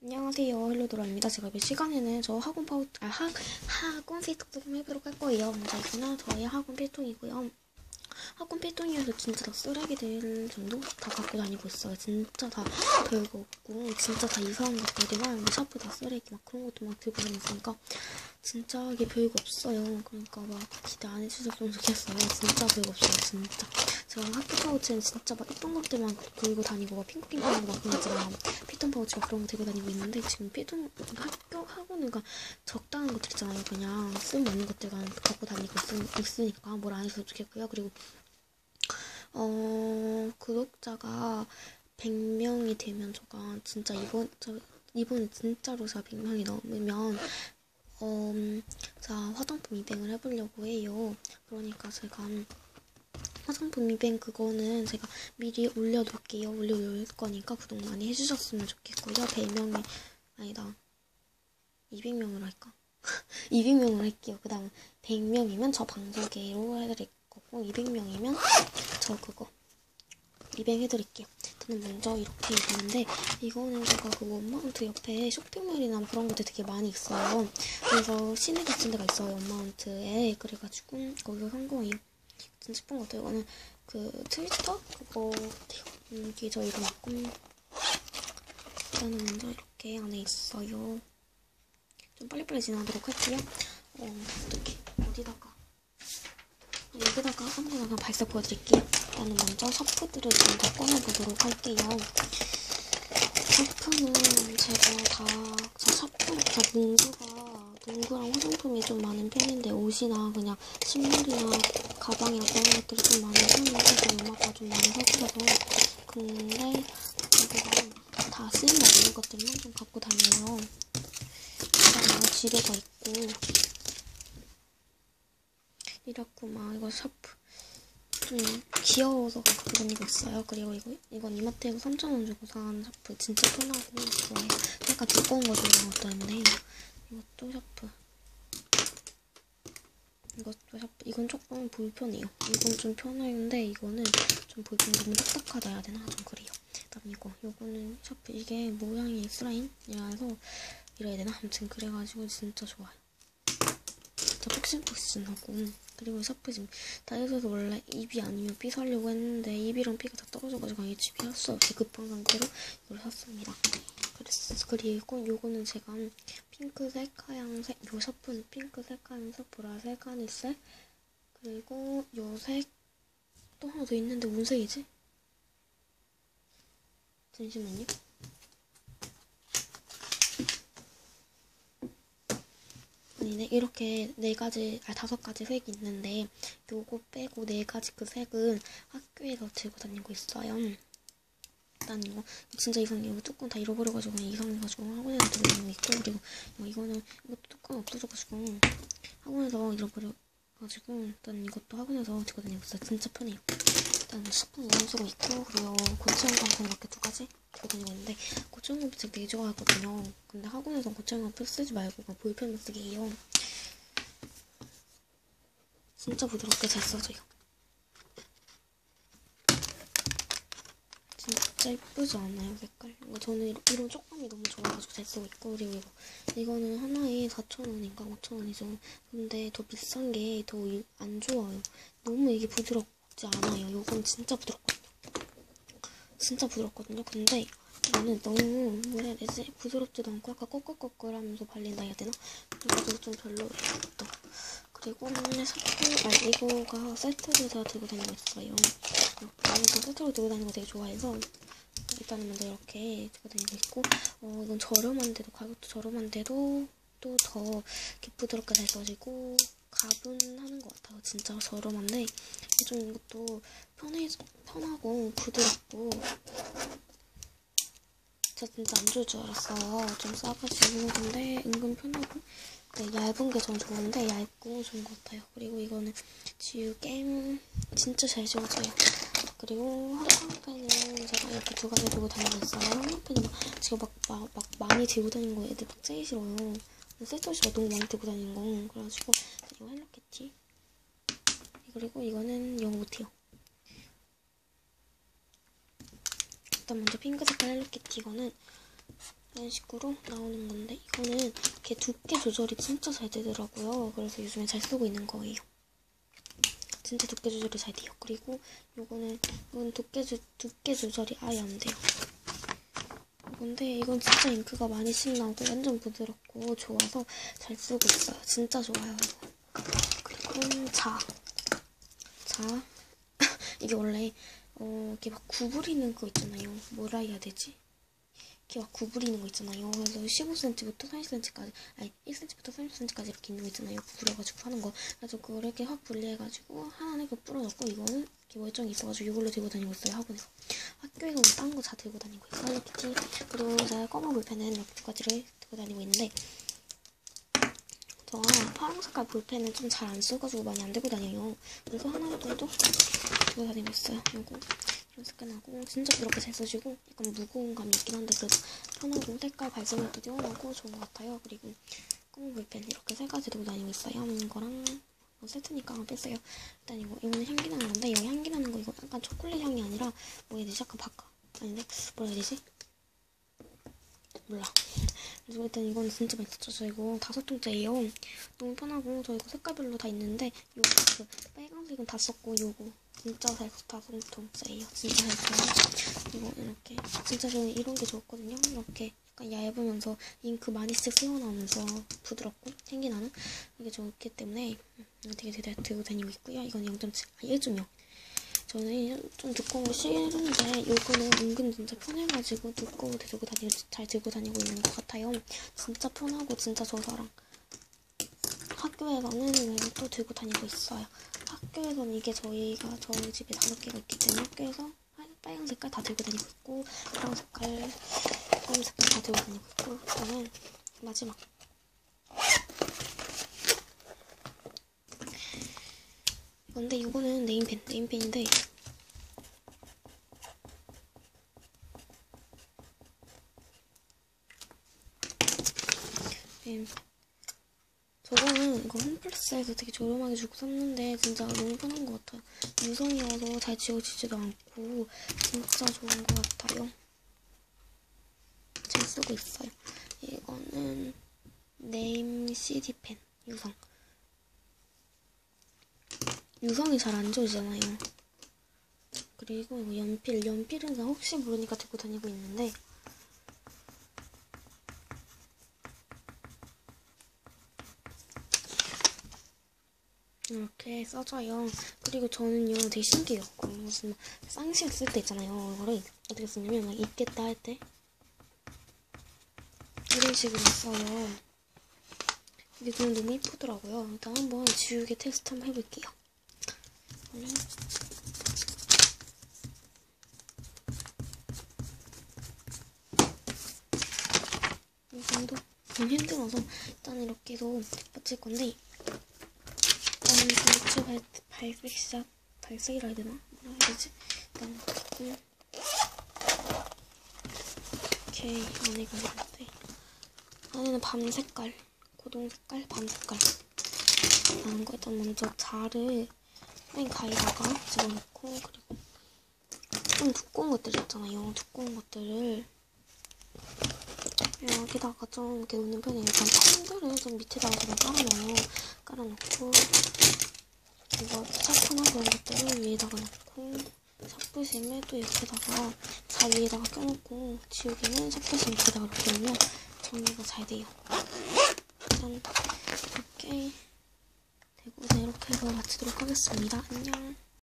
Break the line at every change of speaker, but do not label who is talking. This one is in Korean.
안녕하세요. 헬로드라입니다. 제가 이 시간에는 저 학원 파우, 아, 학, 학원 필통 조금 해보도록 할 거예요. 먼저 이거는 저희 학원 필통이고요. 학원 필통이어서 진짜 다 쓰레기들 정도 다 갖고 다니고 있어요. 진짜 다 별거 없고, 진짜 다 이상한 것들이랑, 뭐 샤프 다 쓰레기 막 그런 것도 막 들고 다니니까, 진짜 이게 별거 없어요. 그러니까 막 기대 안 해주셨으면 좋겠어요. 진짜 별거 없어요. 진짜. 제가 학교 파우치는 진짜 막 이쁜 것들만 들고 다니고, 막 핑크핑크한 거막 그런 거랑 피톤 파우치 막 그런 거 들고 다니고 있는데, 지금 피톤, 학교, 학원은 그러니까 적당한 것들 있잖아요. 그냥 쓸모 없는 것들만 갖고 다니고 있, 있으니까 뭘 안 해줘도 좋겠고요. 그리고, 어, 구독자가 100명이 되면 제가 진짜 이번, 저, 이번에 진짜로 제가 100명이 넘으면, 어, 자, 화장품 이벤을 해보려고 해요. 그러니까 제가 화장품 이벤 그거는 제가 미리 올려둘게요. 올려놓을 거니까 구독 많이 해주셨으면 좋겠고요. 100명이, 아니다. 200명으로 할까? 200명으로 할게요. 그 다음 100명이면 저 방송계로 해드릴 거고, 200명이면 저 그거. 이벤 해드릴게요. 저는 먼저 이렇게 입었는데 이거는 제가 그 원마운트 옆에 쇼핑몰이나 그런 것들 되게 많이 있어요. 그래서 시내 같은 데가 있어요. 원마운트에. 그래가지고 거기서 산 거예요. 진짜 예쁜 것 같아요. 이거는 그 트위터? 그거 이게 저 이름 맞고 일단은 먼저 이렇게 안에 있어요. 좀 빨리빨리 지나도록 할게요. 어, 어떻게 어디다가 여기다가 그냥 발색 보여드릴게요. 일단은 먼저 샤프들을 좀 더 꺼내보도록 할게요. 샤프는 제가 다, 제 샤프, 저 농구가, 농구랑 화장품이 좀 많은 편인데, 옷이나 그냥 신발이나 가방이나 그런 것들이 좀 많은 편인데, 저 엄마가 좀 많이 사주셔서. 근데, 제가 다 쓰임없는 것들만 좀 갖고 다녀요. 그다음에 지뢰가 있고, 이렇고 막 이거 샤프 좀 귀여워서 갖고 다니고 있어요. 그리고 이거 이건 이마트에서 3,000원 주고 산 샤프 진짜 편하고 좋아요. 약간 두꺼운 거 있는데 이것도 샤프 이것도 샤프 이건 조금 불편해요. 이건 좀 편한데 이거는 좀 불편 너무 딱딱하다 해야 되나 좀 그래요. 그다음 이거 이거는 샤프 이게 모양이 슬라임이라서 이래야 되나 아무튼 그래가지고 진짜 좋아요. 진짜 폭신폭신하고 그리고 샤프 지금 다이소에서 원래 입이 아니면 삐 사려고 했는데 입이랑 삐가 다 떨어져가지고 아예 집에 샀어요. 제 급한 상태로 이걸 샀습니다. 그랬어. 그리고 요거는 제가 핑크색, 하얀색, 요 샤프는 핑크색, 하얀색, 보라색, 하늘색 그리고 요색 또 하나 더 있는데 뭔 색이지? 잠시만요. 아니네 이렇게 네 가지 아 다섯 가지 색이 있는데 요거 빼고 네 가지 그 색은 학교에서 들고 다니고 있어요. 이거 진짜 이상해요. 이거 뚜껑 다 잃어버려가지고 이상해가지고 학원에서 들고 다니고 있고 그리고 뭐 이거는 이것도 뚜껑 없어져가지고 학원에서 잃어버려가지고 일단 이것도 학원에서 들고 다니고 있어요. 진짜 편해요. 일단 스푼 이런 쓰고 있고 그리고 고추장 깜짝 이렇게 두 가지 들고 다니고 있는데 고추장 깜짝 되게 좋아하거든요. 근데 학원에서 고추장 깜짝 쓰지 말고 볼펜만 쓰게 해요. 진짜 부드럽게 잘 써져요. 진짜 예쁘지 않아요 색깔? 이거 저는 이런 쪽감이 너무 좋아가지고 잘 쓰고 있고 그리고 이거 이거는 하나에 4,000원인가 5,000원이죠. 근데 더 비싼 게 더 안 좋아요. 너무 이게 부드럽지 않아요. 이건 진짜 부드럽거든요. 진짜 부드럽거든요. 근데 이거는 너무 뭐라 해야 되지? 부드럽지도 않고 약간 꺼끌꺼끌하면서 발린다 해야 되나? 그래가지고 좀 별로예요. 또. 그리고 샤프, 아 이거가 세트로 제가 들고 다니고 있어요. 이렇게 세트로 들고 다니는 거 되게 좋아해서 일단은 먼저 이렇게 들고 다니고 있고 어 이건 저렴한데도 가격도 저렴한데도 또더 부드럽게 잘 써지고 가분하는 것 같아요. 진짜 저렴한데 좀 이것도 편해 편하고 부드럽고 제가 진짜 안 좋을 줄 알았어요. 좀 싸가지고 근데 은근 편하고 네, 얇은 게 전 좋은데 얇고 좋은 것 같아요. 그리고 이거는 지우 게임 진짜 잘 지워져요. 그리고 화장펜은 제가 이렇게 두 가지 들고 다니고 있어요. 화장펜이 막 지금 막, 막, 막 많이 들고 다니는 거 애들 막 제일 싫어요. 세터시가 너무 많이 들고 다니는 거. 그래가지고 이거 헬로키티 그리고 이거는 영어 못해요. 일단 먼저 핑크 색깔 헬로키티 이거는 이런 식으로 나오는 건데 이거는 이렇게 두께 조절이 진짜 잘 되더라고요. 그래서 요즘에 잘 쓰고 있는 거예요. 진짜 두께 조절이 잘 돼요. 그리고 요거는 이건 두께 조, 두께 조절이 아예 안 돼요. 이건데 이건 진짜 잉크가 많이 씩 나고 완전 부드럽고 좋아서 잘 쓰고 있어요. 진짜 좋아요. 그리고 자. 자. 이게 원래 어 이렇게 막 구부리는 거 있잖아요. 뭐라 해야 되지? 이렇게 막 구부리는 거 있잖아요. 그래서 15cm부터 30cm까지, 아니 1cm부터 30cm까지 이렇게 있는 거 있잖아요. 구부려가지고 하는 거. 그래서 그걸 이렇게 확 분리해가지고 하나는 그 부러졌고 이거는 이렇게 멀쩡히 있어가지고 이걸로 들고 다니고 있어요. 학원에서. 학교에서는 딴거다 들고 다니고 있어요. 헬로키티. 그리고 제가 검은 볼펜은 이렇게 두 가지를 들고 다니고 있는데 저 파란 색깔 볼펜은 좀잘 안 써가지고 많이 안 들고 다녀요. 그래서 하나 정도 들고 다니고 있어요. 이거 색깔나고 진짜 부드럽게 잘 써지고 약간 무거운 감이 있긴 한데 그래도 편하고 색깔 발색력도 뛰어나고 좋은 것 같아요. 그리고 검은 볼펜 이렇게 세 가지 들고 다니고 있어요. 이거랑 어, 세트니까 하나 뺐어요. 일단 이거 이거는 향기 나는 건데 여기 향기 나는 거 이거 약간 초콜릿 향이 아니라 뭐 해야 되지? 약간 바카 아닌데 뭐라 해야 되지? 몰라. 그래서 일단 이건 진짜. 저 이거 다섯 통째예요. 너무 편하고 저 이거 색깔별로 다 있는데 요거 그 빨간색은 다 썼고 요거 진짜 잘 다섯 통째예요. 진짜 잘 써요. 이거 이렇게 진짜 저는 이런 게 좋았거든요. 이렇게 약간 얇으면서 잉크 많이 쓱 새어나오면서 부드럽고 향기 나는 이게 좋기 때문에 이거 되게 되게 들고 다니고 있고요. 이건 0.7, 아 1.0. 저는 좀 두꺼운 거 싫은데 이거는 은근 진짜 편해가지고 두꺼워 들고 다니고 잘 들고 다니고 있는 것 같아요. 진짜 편하고 진짜 저사랑 학교에서는 또 들고 다니고 있어요. 학교에서는 이게 저희가 저희 집에 다섯 개가 있기 때문에 학교에서 빨간 색깔 다 들고 다니고 있고 파란 색깔, 검은 색깔 다 들고 다니고 있고 저는 마지막 건데 이거는 네임펜 네임펜인데 네. 저거는 이거 홈플러스에서 되게 저렴하게 주고 샀는데 진짜 너무 편한 것 같아요. 유성이어서 잘 지워지지도 않고 진짜 좋은 것 같아요. 잘 쓰고 있어요. 이거는 네임 CD펜 유성. 유성이 잘안 지워지잖아요. 그리고 연필, 연필은 나 혹시 모르니까 들고 다니고 있는데 이렇게 써져요. 그리고 저는요 되게 신기해요. 그 무슨 쌍시약 쓸때 있잖아요. 이거를 어떻게 쓰냐면 막 있겠다 할 때 이런 식으로 써요. 이게 저는 너무 이쁘더라고요. 일단 한번 지우개 테스트 한번 해볼게요. 이 정도 좀 힘들어서 일단 이렇게 해서 붙일 건데 일단 전체 발, 발색샷 발색이라 해야 되나? 뭐라 해야 되지? 일단 붙이고 이렇게 안에가 있는데 안에는 밤 색깔 고동 색깔 밤 색깔 나는 거 일단 먼저 자를 맨 가위다가 집어넣고 그리고 좀 두꺼운 것들 있잖아요 두꺼운 것들을 여기다가 좀 이렇게 놓는 편이에요. 일단 펜들을 좀 밑에다가 좀 깔아놔요. 깔아놓고 이거 스타프나 그런 것들을 위에다가 놓고 샤프심을 또 옆에다가 자 위에다가 껴놓고 지우개는 샤프심 밑에다가 이렇게 놓으면 정리가 잘 돼요. 일단 이렇게 이렇게 해서 마치도록 하겠습니다. 안녕.